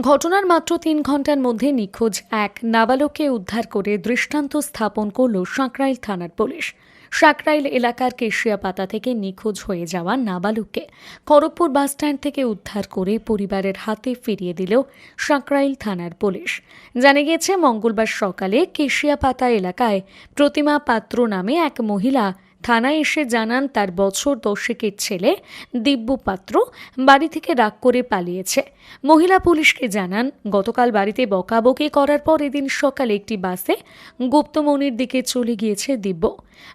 ঘটনার মাত্র তিন ঘণ্টার মধ্যে নিখোঁজ এক নাবালককে উদ্ধার করে দৃষ্টান্ত স্থাপন করল সাঁকরাইল থানার পুলিশ। সাঁকরাইল এলাকার কেশিয়াপাতা থেকে নিখোঁজ হয়ে যাওয়া নাবালককে খড়গপুর বাসস্ট্যান্ড থেকে উদ্ধার করে পরিবারের হাতে ফিরিয়ে দিল সাঁকরাইল থানার পুলিশ। জানা গিয়েছে, মঙ্গলবার সকালে কেশিয়াপাতা এলাকায় প্রতিমা পাত্র নামে এক মহিলা থানায় এসে জানান তার বছর দশেকের ছেলে দিব্য পাত্র বাড়ি থেকে রাগ করে পালিয়েছে। মহিলা পুলিশকে জানান, গতকাল বাড়িতে বকাবকি করার পর এদিন সকালে একটি বাসে গুপ্তমনির দিকে চলে গিয়েছে দিব্য।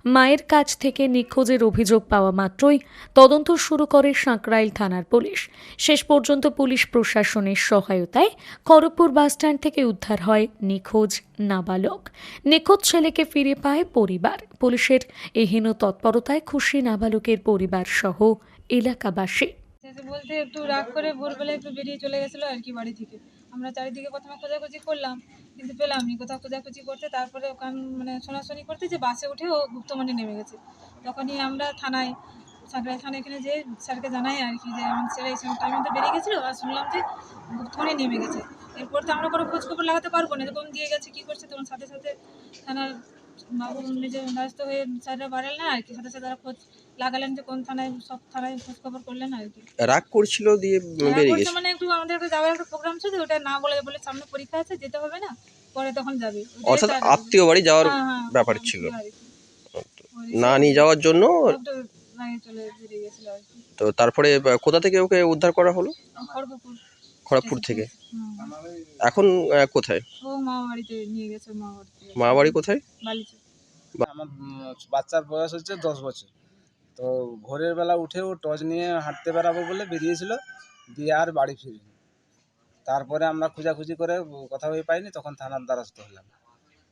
মায়ের কাছ থেকে নিখোঁজের অভিযোগ পাওয়া মাত্রই তদন্ত শুরু করে সাঁকরাইল থানার পুলিশ। শেষ পর্যন্ত পুলিশ প্রশাসনের সহায়তায় খড়গপুর বাসস্ট্যান্ড থেকে উদ্ধার হয় নিখোঁজ নাবালক। নিখোঁজ ছেলেকে ফিরে পায় পরিবার। পুলিশের এহেন তৎপরতায় খুশি নাবালকের পরিবার সহ এলাকাবাসী বলতে একটু রাগ করে ভোরবেলা একটু বেরিয়ে চলে গেছিল আর কি বাড়ি থেকে। আমরা চারিদিকে প্রথমে খোঁজাখুঁজি করলাম, কিন্তু পেলাম নি। কোথাও খোঁজাখুঁজি করতে, তারপরে ওখান মানে শোনাশুনি করতে যে বাসে উঠে ও গুপ্তমণি নেমে গেছে। তখনই আমরা থানায় সাঁকড়াই থানায় এখানে যে স্যারকে জানাই আর কি যে আমার ছেলে এই টাইমে তো বেরিয়ে গেছিল আর শুনলাম যে গুপ্তমণি নেমে গেছে। এরপর তো আমরা কোনো খোঁজ খবর লাগাতে পারব না। এরকম দিয়ে গেছে, কী করছে তখন সাথে সাথে থানার ব্যস্ত হয়ে স্যাররা বাড়ালেন আর কি সাথে সাথে খোঁজ লাগালেন যে কোন থানায় সব থানায় খোঁজ খবর করলেন আর কি। রাগ করছিল দিয়ে বেরিয়ে গেছে। মানে একটু আমাদের একটা যাওয়ার একটা প্রোগ্রাম ছিল ওটা না বলে বলে সামনে পরীক্ষা আছে যেতে হবে না পরে তখন যাবে। অর্থাৎ আত্মীয় বাড়ি যাওয়ার হ্যাঁ, হ্যাঁ, ব্যাপার হ্যাঁ, ছিল। না নিয়ে যাওয়ার জন্য তো তারপরে কোথা থেকে ওকে উদ্ধার করা হলো? খড়গপুর। খড়গপুর থেকে। এখন কোথায়? ও মা বাড়িতে নিয়ে গেছে ওর বাড়িতে মা বাড়ি কোথায় আমার বাচ্চার বয়স হচ্ছে দশ বছর। তো ভোরের বেলা উঠে ও টর্চ নিয়ে হাঁটতে বেরাবো বলে বেরিয়েছিল দিয়ে আর বাড়ি ফিরি তারপরে আমরা খোঁজাখুঁজি করে কোথাও এ পাইনি তখন থানার দ্বারস্থ হলাম।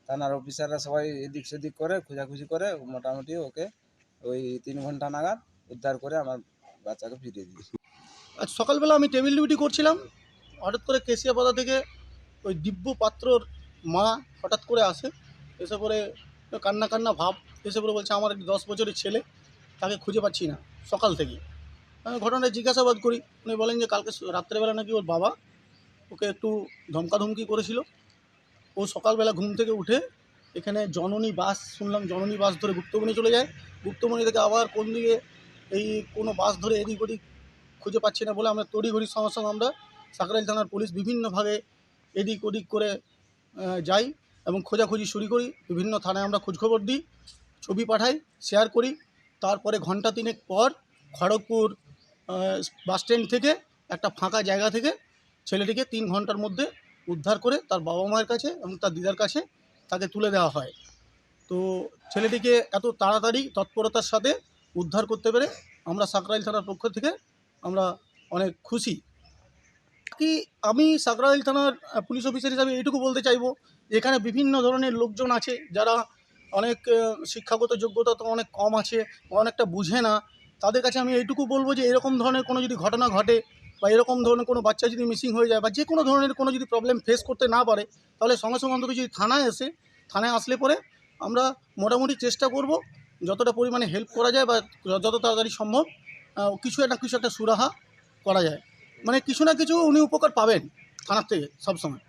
থানার অফিসাররা সবাই এদিক সেদিক করে খোঁজাখুঁজি করে মোটামুটি ওকে ওই তিন ঘণ্টা নাগাদ উদ্ধার করে আমার বাচ্চাকে ফিরিয়ে দিয়েছি। আজ সকালবেলা আমি টেবিল ডিউটি করছিলাম হঠাৎ করে কেশিয়াপাতা থেকে ওই দিব্য পাত্রর মা হঠাৎ করে আসে, এসে পরে কান্না কান্না ভাব, এসে পরে বলছে, আমার দশ বছরের ছেলে, তাকে খুঁজে পাচ্ছি না, সকাল থেকে। আমি ঘটনাটা জিজ্ঞাসাবাদ করি, উনি বলেন যে, কালকে রাত্রেবেলা নাকি ওর বাবা ওকে একটু ধমকাধমকি করেছিল। ও সকালবেলা ঘুম থেকে উঠে এখানে জননী বাস, শুনলাম জননী বাস ধরে গুপ্তমণি চলে যায়। গুপ্তমণি থেকে আবার কোন দিকে এই কোনো বাস ধরে এদিক ওদিক খুঁজে পাচ্ছি না বলে আমরা তড়িঘড়ির সঙ্গে সঙ্গে আমরা সাকরাইল থানার পুলিশ বিভিন্নভাবে এদিক ওদিক করে যাই এবং খোঁজাখুঁজি শুরু করি। বিভিন্ন থানায় আমরা খোঁজখবর দিই ছবি পাঠাই শেয়ার করি। তারপরে ঘণ্টা তিনেক পর খড়গপুর আহ, বাস স্ট্যান্ড থেকে একটা ফাঁকা জায়গা থেকে ছেলেটিকে তিন ঘণ্টার মধ্যে উদ্ধার করে তার বাবা মায়ের কাছে এবং তার দিদার কাছে তাকে তুলে দেওয়া হয়। তো ছেলেটিকে এত তাড়াতাড়ি তৎপরতার সাথে উদ্ধার করতে পেরে আমরা সাকরাইল থানার পক্ষ থেকে আমরা অনেক খুশি। কি আমি সাকরাইল থানার পুলিশ অফিসার হিসাবে এইটুকু বলতে চাইব, এখানে বিভিন্ন ধরনের লোকজন আছে যারা অনেক শিক্ষাগত যোগ্যতা তো অনেক কম আছে, অনেকটা বুঝে না। তাদের কাছে আমি এইটুকু বলব যে, এরকম ধরনের কোনো যদি ঘটনা ঘটে বা এরকম ধরনের কোনো বাচ্চা যদি মিসিং হয়ে যায় বা যে কোনো ধরনের কোনো যদি প্রবলেম ফেস করতে না পারে, তাহলে সঙ্গে সঙ্গে অন্তত যদি থানায় এসে, থানায় আসলে পরে আমরা মোটামুটি চেষ্টা করব যতটা পরিমাণে হেল্প করা যায় বা যত তাড়াতাড়ি সম্ভব কিছু একটা কিছু একটা সুরাহা করা যায়। মানে কিছু না কিছু উনি উপকার পাবেন থানার থেকে সবসময়।